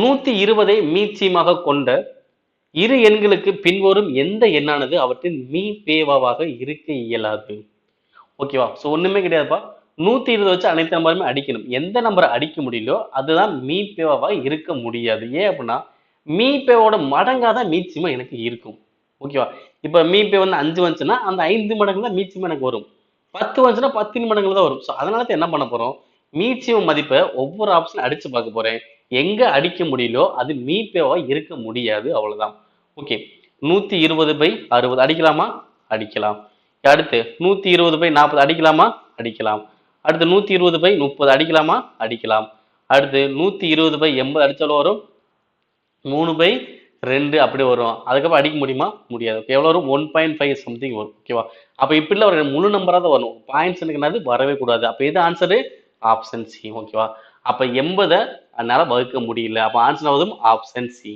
நூத்தி இருபதை மீச்சியமாக கொண்ட இரு எண்களுக்கு பின்வரும் எந்த எண்ணானது அவற்றின் மீ பேவாவாக இருக்க இயலாது? ஓகேவா ஸோ ஒண்ணுமே கிடையாதுப்பா. நூத்தி இருபது வச்சு அனைத்து நம்பருமே அடிக்கணும். எந்த நம்பரை அடிக்க முடியலையோ அதுதான் மீ பேவாவாக இருக்க முடியாது. ஏன் அப்படின்னா மீ பேவோட மடங்காதான் மீச்சியமா எனக்கு இருக்கும். ஓகேவா இப்ப மீ பே வந்து அஞ்சு வந்துச்சுன்னா அந்த ஐந்து மடங்கு தான் மீச்சியமா எனக்கு வரும். பத்து வந்துச்சுன்னா பத்தின் மடங்குல தான் வரும். ஸோ அதனால தான் என்ன பண்ண போறோம்? மீச்சியம் மதிப்பை ஒவ்வொரு ஆப்ஷன் அடிச்சு பார்க்க போறேன். எங்க அடிக்க முடியலோ அது மீ இருக்க முடியாது அவ்வளவுதான். ஓகே நூத்தி இருபது பை அறுபது. அடிக்கலாமா? அடிக்கலாம். அடுத்து நூத்தி இருபது பை நாற்பது. அடிக்கலாமா? அடிக்கலாம். அடுத்து நூத்தி இருபது பை முப்பது. அடிக்கலாமா? அடிக்கலாம். அடுத்து நூத்தி இருபது பை எண்பது. அடிச்சாலும் வரும்? மூணு பை ரெண்டு அப்படி வரும். அதுக்கப்புறம் அடிக்க முடியுமா? முடியாது. எவ்வளோ வரும்? ஒன் பாயிண்ட் ஃபைவ் சம்திங் வரும். ஓகேவா அப்போ இப்படில ஒரு முழு நம்பராக தான் வரும். பாயிண்ட்ஸ் என்னது வரவே கூடாது. அப்போ எது ஆன்சரு ஆப்ஷன் சி ஓகேவா அப்போ எண்பதை அதனால வகுக்க முடியல. அப்போ ஆன்சர் ஆகுதும் ஆப்ஷன் சி